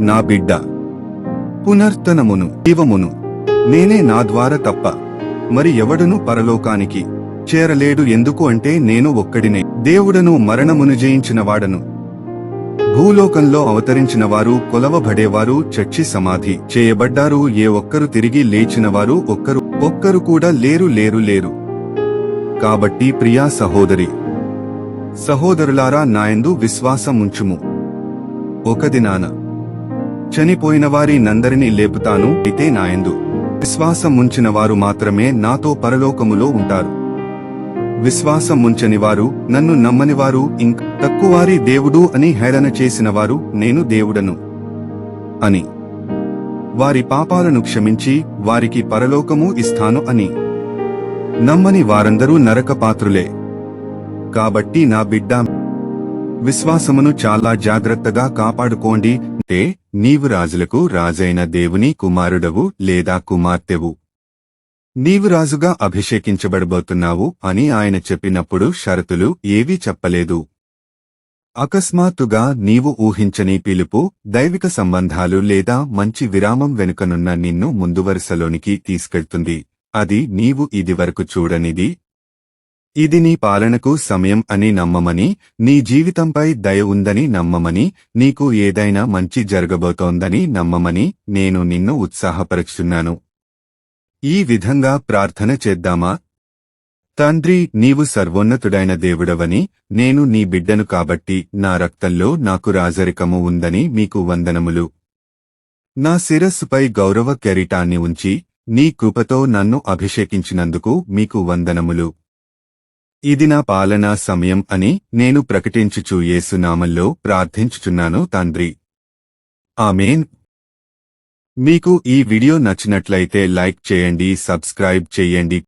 నా బిడ్డ. పునర్తనమును జీవమును నేనే నా ద్వారా తప్ప మరి ఎవడును పరలోకానికి చేరలేడు ఎందుకు అంటే నేను ఒక్కడినే. దేవుడను మరణమును జయించినవాడను భూలోకంలో అవతరించిన వారు కొలవబడేవారు చచ్చి సమాధి చేయబడ్డారు ఏ ఒక్కరు తిరిగి లేచినవారు ఒక్కరు ఒక్కరు కూడా లేరు లేరు లేరు. కాబట్టి ప్రియా సహోదరి సహోదరులారా నాయందు విశ్వాసముంచుము. ఒక దినాన చనిపోయిన వారి నందరినీ లేపుతాను అయితే నాయందు విశ్వాసముంచిన వారు మాత్రమే నాతో పరలోకములో ఉంటారు. విశ్వాసముంచని వారు నన్ను నమ్మని వారు ఇంక తక్కువారి దేవుడు అని హేళన చేసిన వారు నేను దేవుడను అని. వారి పాపాలను క్షమించి వారికి పరలోకము ఇస్తాను అని. నమ్మని వారందరూ నరకపాత్రులే. కాబట్టి నా బిడ్డ విశ్వాసమును చాలా జాగ్రత్తగా కాపాడుకోండి. అంటే నీవు రాజులకు రాజైన దేవుని కుమారుడవు లేదా కుమార్తెవు. నీవు రాజుగా అభిషేకించబడబోతున్నావు అని ఆయన చెప్పినప్పుడు షరతులు ఏవీ చెప్పలేదు. అకస్మాత్తుగా నీవు ఊహించని పిలుపు దైవిక సంబంధాలు లేదా మంచి విరామం వెనుకనున్న నిన్ను ముందువరుసలోనికి తీసుకెళ్తుంది. అది నీవు ఇదివరకు చూడనిది ఇది నీ పాలనకు సమయం అని నమ్మమని నీ జీవితంపై దయ ఉందని నమ్మమని నీకు ఏదైనా మంచి జరగబోతోందని నమ్మమని నేను నిన్ను ఉత్సాహపరుచున్నాను. ఈ విధంగా ప్రార్థన చేద్దామా? తండ్రి నీవు సర్వోన్నతుడైన దేవుడవని నేను నీ బిడ్డను కాబట్టి నా రక్తంలో నాకు రాజరికము ఉందని మీకు వందనములు. నా శిరస్సుపై గౌరవ కెరీటాన్ని ఉంచి నీ కృపతో నన్ను అభిషేకించినందుకు మీకు వందనములు. ఇది నా పాలనా సమయం అని నేను ప్రకటించుచు యేసునామల్లో ప్రార్థించుచున్నాను తండ్రి. ఆమెన్. మీకు ఈ వీడియో నచ్చినట్లయితే లైక్ చేయండి సబ్స్క్రైబ్ చేయండి.